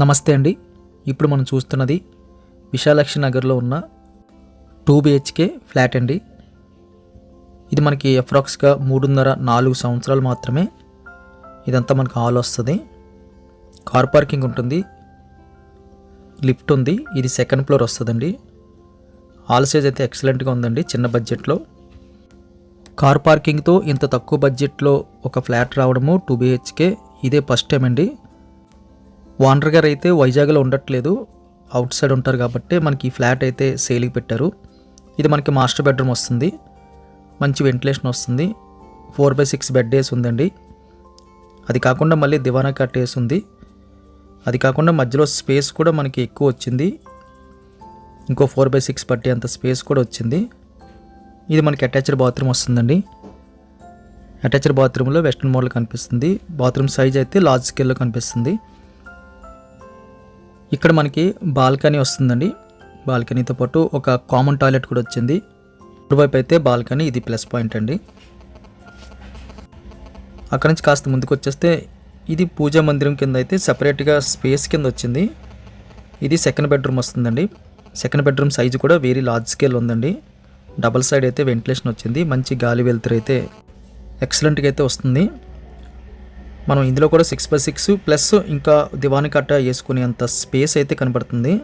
నమస్తే అండి. ఇప్పుడు మనం చూస్తున్నది విశాలక్షి నగర్లో ఉన్న టూ బిహెచ్కే ఫ్లాట్ అండి. ఇది మనకి అప్రాక్స్గా మూడున్నర నాలుగు సంవత్సరాలు మాత్రమే ఇదంతా మనకు హాల్ వస్తుంది. కార్ పార్కింగ్ ఉంటుంది. లిఫ్ట్ ఉంది. ఇది సెకండ్ ఫ్లోర్ వస్తుందండి. హాల్ సైజ్ అయితే ఎక్సలెంట్గా ఉందండి చిన్న బడ్జెట్లో. కార్ పార్కింగ్తో ఇంత తక్కువ బడ్జెట్లో ఒక ఫ్లాట్ రావడము టూ బిహెచ్కే ఇదే ఫస్ట్ టైం అండి. ఓనర్ గారు అయితే వైజాగ్లో ఉండట్లేదు. అవుట్ సైడ్ ఉంటారు కాబట్టి మనకి ఫ్లాట్ అయితే సేల్కి పెట్టారు. ఇది మనకి మాస్టర్ బెడ్రూమ్ వస్తుంది. మంచి వెంటిలేషన్ వస్తుంది. ఫోర్ బై సిక్స్ బెడ్ వేసి ఉందండి. అది కాకుండా మళ్ళీ దివానా కట్ వేసి ఉంది. అది కాకుండా మధ్యలో స్పేస్ కూడా మనకి ఎక్కువ వచ్చింది. ఇంకో ఫోర్ బై సిక్స్ పట్టే అంత స్పేస్ కూడా వచ్చింది. ఇది మనకి అటాచ్డ్ బాత్రూమ్ వస్తుందండి. అటాచ్డ్ బాత్రూంలో వెస్ట్రన్ మోడల్ కనిపిస్తుంది. బాత్రూమ్ సైజ్ అయితే లార్జ్ స్కేల్లో కనిపిస్తుంది. ఇక్కడ మనకి బాల్కనీ వస్తుందండి. బాల్కనీతో పాటు ఒక కామన్ టాయిలెట్ కూడా వచ్చింది. ఇటువైపు అయితే బాల్కనీ ఇది ప్లస్ పాయింట్ అండి. అక్కడ నుంచి కాస్త ముందుకు వచ్చేస్తే ఇది పూజా మందిరం కింద అయితే సపరేట్గా స్పేస్ కింద వచ్చింది. ఇది సెకండ్ బెడ్రూమ్ వస్తుందండి. సెకండ్ బెడ్రూమ్ సైజు కూడా వెరీ లార్జ్ స్కేల్ ఉందండి. డబల్ సైడ్ అయితే వెంటిలేషన్ వచ్చింది. మంచి గాలి వెలుతురు అయితే ఎక్సలెంట్గా అయితే వస్తుంది. మనం ఇందులో కూడా సిక్స్ బై సిక్స్ ప్లస్ ఇంకా దివాని కట్ట వేసుకునేంత స్పేస్ అయితే కనబడుతుంది.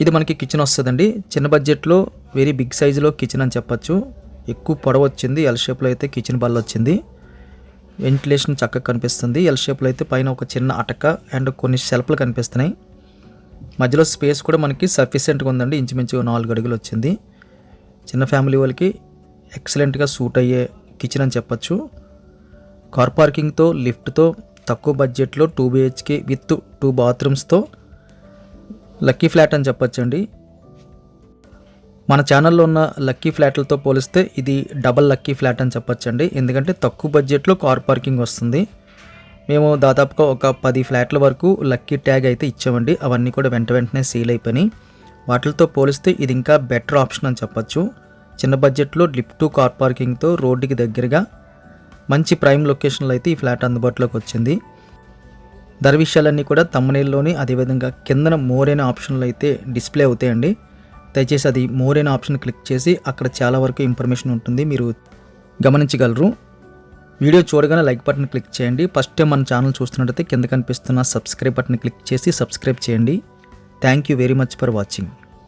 ఇది మనకి కిచెన్ వస్తుందండి. చిన్న బడ్జెట్లో వెరీ బిగ్ సైజులో కిచెన్ అని చెప్పచ్చు. ఎక్కువ పొడవు వచ్చింది ఎల్ షేప్లో అయితే కిచెన్ బల్ల వచ్చింది. వెంటిలేషన్ చక్కగా కనిపిస్తుంది. ఎల్ షేప్లో అయితే పైన ఒక చిన్న అటక అండ్ కొన్ని షెల్ఫ్లు కనిపిస్తున్నాయి. మధ్యలో స్పేస్ కూడా మనకి సఫిషియెంట్గా ఉందండి. ఇంచుమించు నాలుగు అడుగులు వచ్చింది. చిన్న ఫ్యామిలీ వాళ్ళకి ఎక్సలెంట్గా సూట్ అయ్యే కిచెన్ అని చెప్పచ్చు. కార్ పార్కింగ్తో లిఫ్ట్తో తక్కువ బడ్జెట్లో టూ బిహెచ్కే విత్ టూ బాత్రూమ్స్తో లక్కీ ఫ్లాట్ అని చెప్పచ్చండి. మన ఛానల్లో ఉన్న లక్కీ ఫ్లాట్లతో పోలిస్తే ఇది డబల్ లక్కీ ఫ్లాట్ అని చెప్పచ్చండి. ఎందుకంటే తక్కువ బడ్జెట్లో కార్ పార్కింగ్ వస్తుంది. మేము దాదాపుగా ఒక పది ఫ్లాట్ల వరకు లక్కీ ట్యాగ్ అయితే ఇచ్చామండి. అవన్నీ కూడా వెంట వెంటనే సీల్ అయిపోయినాయి. వాటితో పోలిస్తే ఇది ఇంకా బెటర్ ఆప్షన్ అని చెప్పొచ్చు. చిన్న బడ్జెట్లో లిప్ టు కార్ పార్కింగ్తో రోడ్డుకి దగ్గరగా మంచి ప్రైమ్ లొకేషన్లో అయితే ఈ ఫ్లాట్ అందుబాటులోకి వచ్చింది. ధర విషయాలన్నీ కూడా తమ్మనేల్లోని అదేవిధంగా కిందన మోరైన ఆప్షన్లు అయితే డిస్ప్లే అవుతాయండి. దయచేసి అది మోరైన ఆప్షన్ క్లిక్ చేసి అక్కడ చాలా వరకు ఇన్ఫర్మేషన్ ఉంటుంది. మీరు గమనించగలరు. వీడియో చూడగానే లైక్ బటన్ క్లిక్ చేయండి. ఫస్ట్ టైం మన ఛానల్ చూస్తున్నట్టయితే కింద కనిపిస్తున్న సబ్స్క్రైబ్ బటన్ క్లిక్ చేసి సబ్స్క్రైబ్ చేయండి. Thank you very much for watching